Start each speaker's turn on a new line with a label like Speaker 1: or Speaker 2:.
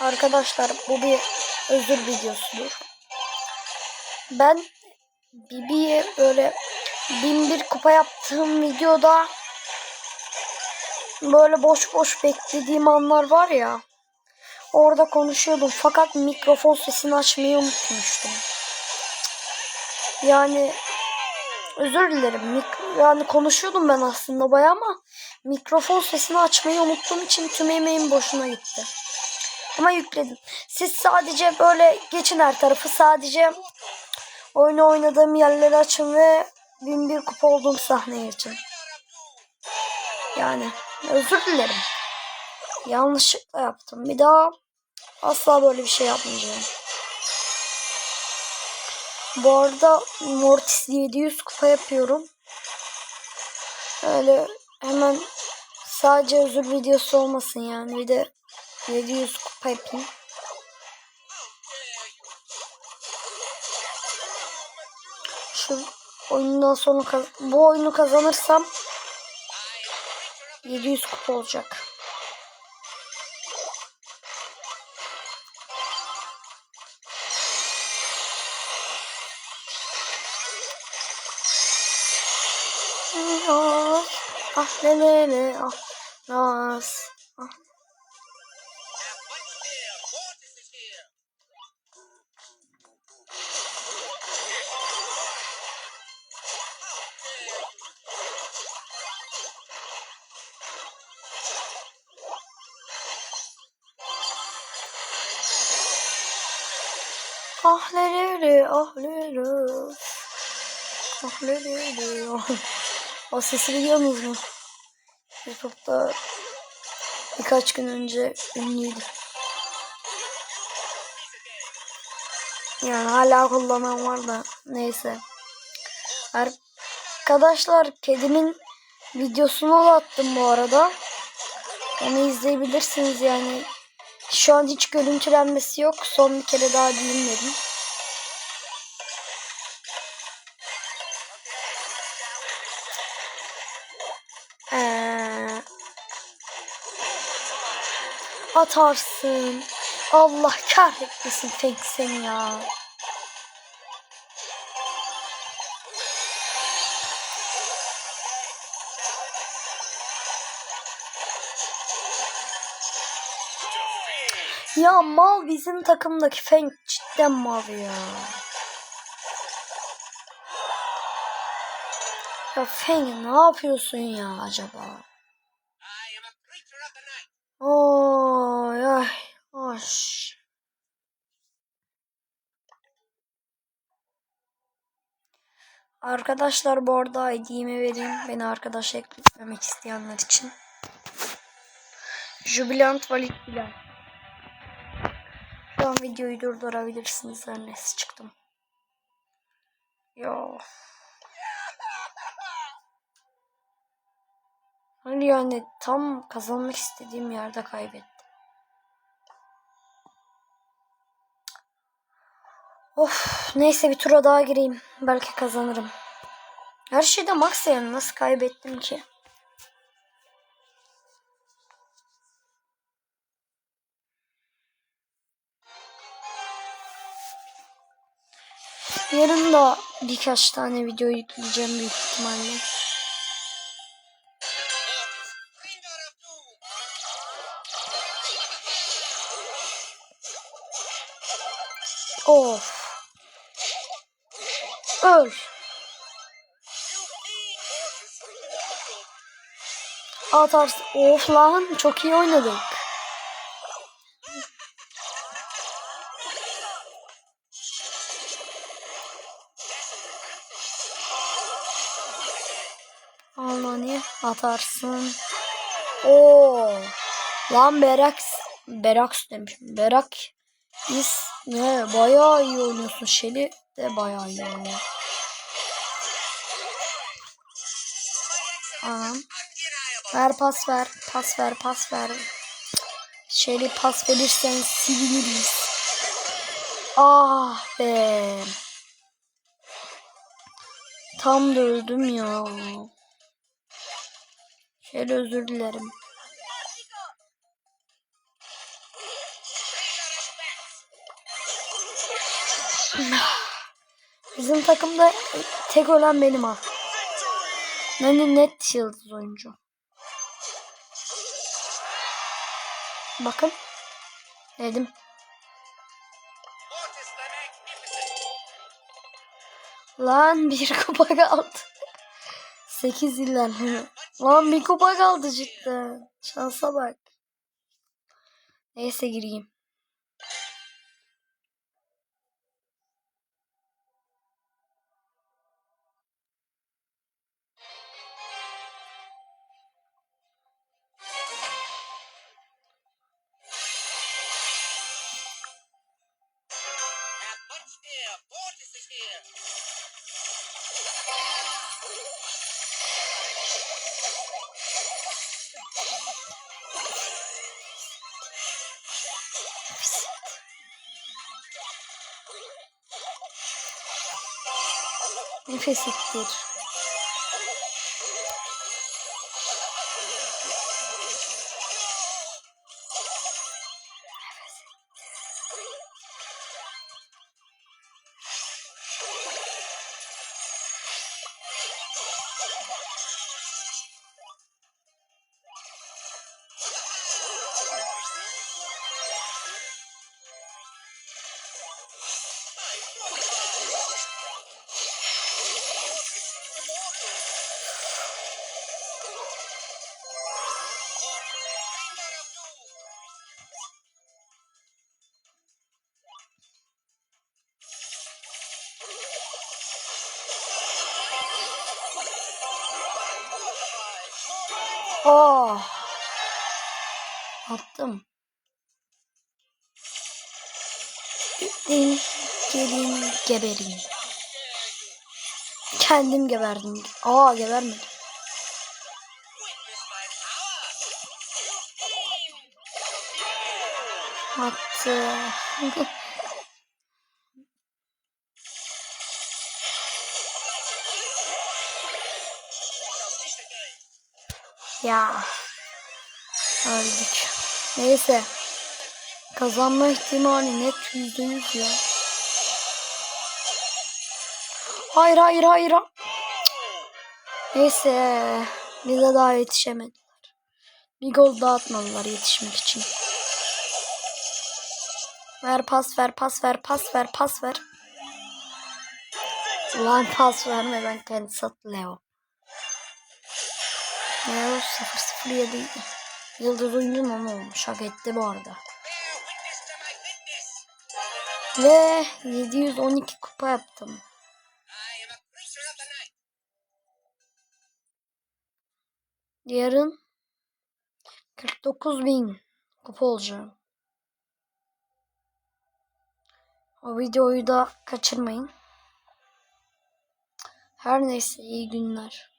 Speaker 1: Arkadaşlar bu bir özür videosudur. Ben Bibi'ye böyle bin bir kupa yaptığım videoda böyle boş boş beklediğim anlar var ya. Orada konuşuyordum fakat mikrofon sesini açmayı unutmuştum. Yani özür dilerim. Mik- yani konuşuyordum ben aslında bayağı ama mikrofon sesini açmayı unuttuğum için tüm emeğim boşuna gitti. Ama yükledim. Siz sadece böyle geçin her tarafı sadece oyunu oynadığım yerleri açın ve bin bir kupa olduğum sahneye geçin. Yani özür dilerim. Yanlışlıkla yaptım. Bir daha asla böyle bir şey yapmayacağım. Bu arada Mortis 700 kupa yapıyorum. Öyle hemen sadece özür videosu olmasın yani. Bir de 700 kupa. Şu oyundan sonra bu oyunu kazanırsam 700 kupa olacak. Ah, le le le ah nas ah. Ah le le le ah le le ah le le le ah. O sesi biliyor musunuz? YouTube'da birkaç gün önce ünlüydü. Yani hala kullanan var da neyse. Arkadaşlar kedimin videosunu da attım bu arada. Onu izleyebilirsiniz yani. Şu an hiç görüntülenmesi yok. Son bir kere daha diyeyim dedim. Ee, atarsın. Allah kahretmesin tek seni ya. Ya mal bizim takımdaki Feng cidden mal ya. Ya Feng ne yapıyorsun ya acaba? Oy ay hoş. Arkadaşlar bu arada ID'mi vereyim. Beni arkadaş eklemek isteyenler için. Jubilant Valid Bilal. An videoyu durdurabilirsiniz. Her neyse çıktım. Yo. Hani yani tam kazanmak istediğim yerde kaybettim. Of neyse bir tura daha gireyim. Belki kazanırım. Her şeyde max yani nasıl kaybettim ki? Yarın da birkaç tane video yükleyeceğim büyük ihtimalle. Of. Öl. Atarsın. Of lan çok iyi oynadık. Atarsın? Oo. Lan Berak Berak demişim. Berak is ne bayağı iyi oynuyorsun. Şeli de bayağı iyi oynuyor. Anam. Ver pas ver. Pas ver pas ver. Şeli pas verirsen seviniriz. Ah be. Tam da öldüm ya. Şöyle özür dilerim. Bizim takımda tek ölen benim ha. Nani net yıldız oyuncu. Bakın. Dedim. Lan bir kupa kaldı. 8 ilerleme. Lan bir kupa kaldı cidden. Şansa bak. Neyse gireyim. Nefes ittir. Oh. Attım. Gittim. Gelin gebereyim. Kendim geberdim. Aa gebermedim. Attı. ya. Öldük. Neyse. Kazanma ihtimali net yüzde yüz ya. Hayır hayır hayır. Neyse. Bize daha yetişemediler. Bir gol daha yetişmek için. Ver pas ver pas ver pas ver pas ver. Ulan pas vermeden kendisi attı Leo. Leo 007 Yıldız oyuncu mu olmuş? Hak etti bu arada. Ve 712 kupa yaptım. Yarın 49 bin kupa olacağım. O videoyu da kaçırmayın. Her neyse iyi günler.